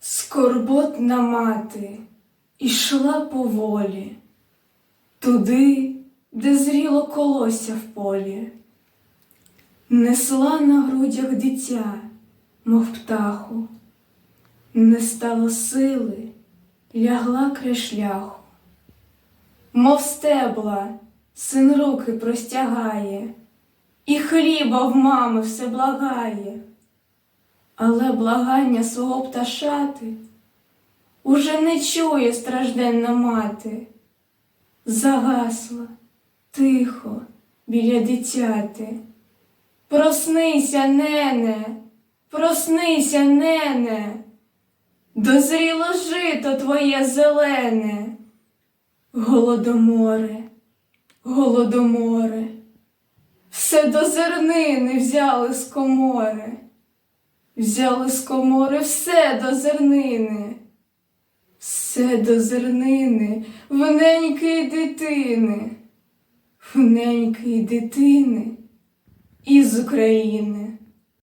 Скорботна мати ішла поволі, туди, де зріло колося в полі, несла на грудях дитя, мов птаху, не стало сили, лягла край шляху, мов стебла, син руки простягає, і хліба в мами все благає. Але благання свого пташати уже не чує стражденна мати, загасла тихо біля дитяти. Проснися, нене, проснися, нене, дозріло жито твоє зелене, голодоморе, голодоморе, все до зернини взяли з комори. Взяли з комори все до зернини, все до зернини, вненької дитини, вненької дитини із України.